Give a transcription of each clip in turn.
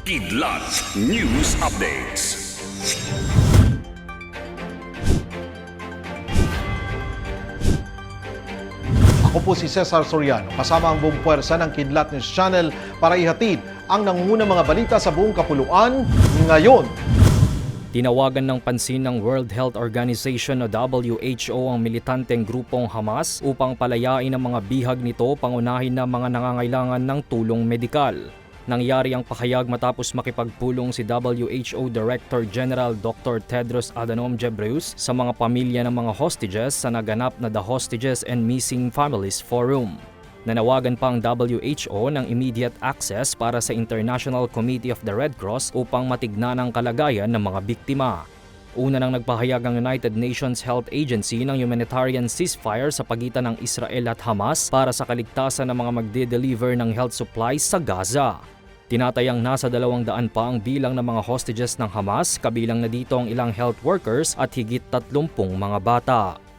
Kidlat News Updates. Ako po si Cesar Soriano, kasama ang buong puwersa ng Kidlat News Channel para ihatid ang nangungunang mga balita sa buong kapuluan ngayon. Tinawagan ng pansin ng World Health Organization o WHO ang militanteng grupong Hamas upang palayain ang mga bihag nito pangunahin na mga nangangailangan ng tulong medikal. Nangyari ang pahayag matapos makipagpulong si WHO Director General Dr. Tedros Adhanom Ghebreyesus sa mga pamilya ng mga hostages sa naganap na The Hostages and Missing Families Forum. Nanawagan pa ang WHO ng immediate access para sa International Committee of the Red Cross upang matignan ang kalagayan ng mga biktima. Una nang nagpahayag ang United Nations Health Agency ng humanitarian ceasefire sa pagitan ng Israel at Hamas para sa kaligtasan ng mga magde-deliver ng health supplies sa Gaza. Tinatayang nasa dalawang daan pa ang bilang ng mga hostages ng Hamas, kabilang na dito ang ilang health workers at higit 30 mga bata.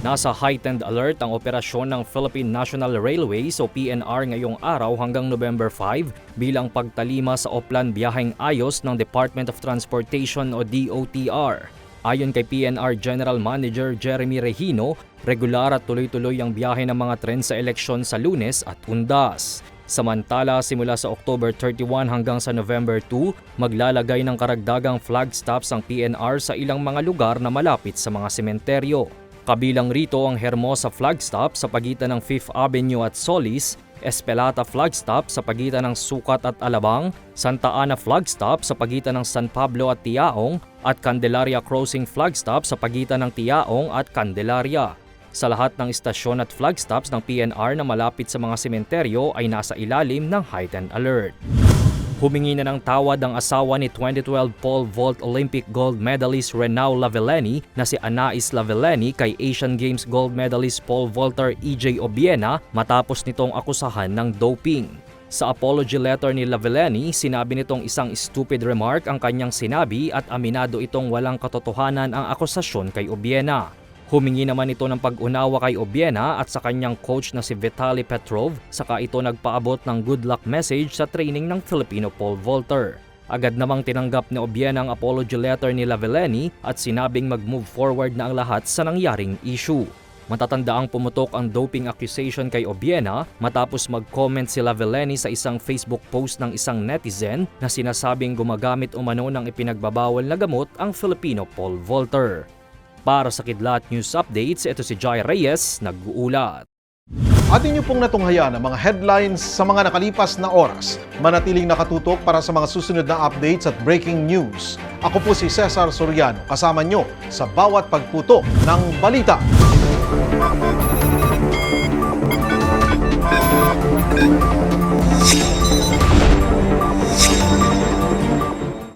Nasa heightened alert ang operasyon ng Philippine National Railways o PNR ngayong araw hanggang November 5 bilang pagtalima sa Oplan biyaheng ayos ng Department of Transportation o DOTR. Ayon kay PNR General Manager Jeremy Regino, regular at tuloy-tuloy ang biyahe ng mga tren sa eleksyon sa lunes at undas. Samantala, simula sa October 31 hanggang sa November 2, maglalagay ng karagdagang flag stops ang PNR sa ilang mga lugar na malapit sa mga sementeryo. Kabilang rito ang Hermosa Flag Stop sa pagitan ng 5th Avenue at Solis, Espelata Flag Stop sa pagitan ng Sukat at Alabang, Santa Ana Flag Stop sa pagitan ng San Pablo at Tiaong, at Candelaria Crossing Flag Stop sa pagitan ng Tiaong at Candelaria. Sa lahat ng istasyon at flag stops ng PNR na malapit sa mga sementeryo ay nasa ilalim ng heightened alert. Humingi na ng tawad ang asawa ni 2012 pole vault Olympic gold medalist Renau Lavelleni na si Anais Lavelleni kay Asian Games gold medalist pole vaulter EJ Obiena matapos nitong akusahan ng doping. Sa apology letter ni Lavelleni, sinabi nitong isang stupid remark ang kanyang sinabi at aminado itong walang katotohanan ang akusasyon kay Obiena. Humingi naman ito ng pag-unawa kay Obiena at sa kanyang coach na si Vitaly Petrov saka ito nagpaabot ng good luck message sa training ng Filipino pole vaulter. Agad namang tinanggap ni Obiena ang apology letter ni Lavelleni at sinabing mag-move forward na ang lahat sa nangyaring issue. Matatandaang pumutok ang doping accusation kay Obiena matapos mag-comment si Lavelleni sa isang Facebook post ng isang netizen na sinasabing gumagamit umano ng ipinagbabawal na gamot ang Filipino pole vaulter. Para sa Kidlat News Updates, ito si Jai Reyes, nag-uulat. Atin niyo pong natunghayan ang mga headlines sa mga nakalipas na oras. Manatiling nakatutok para sa mga susunod na updates at breaking news. Ako po si Cesar Soriano, kasama nyo sa bawat pagputo ng balita.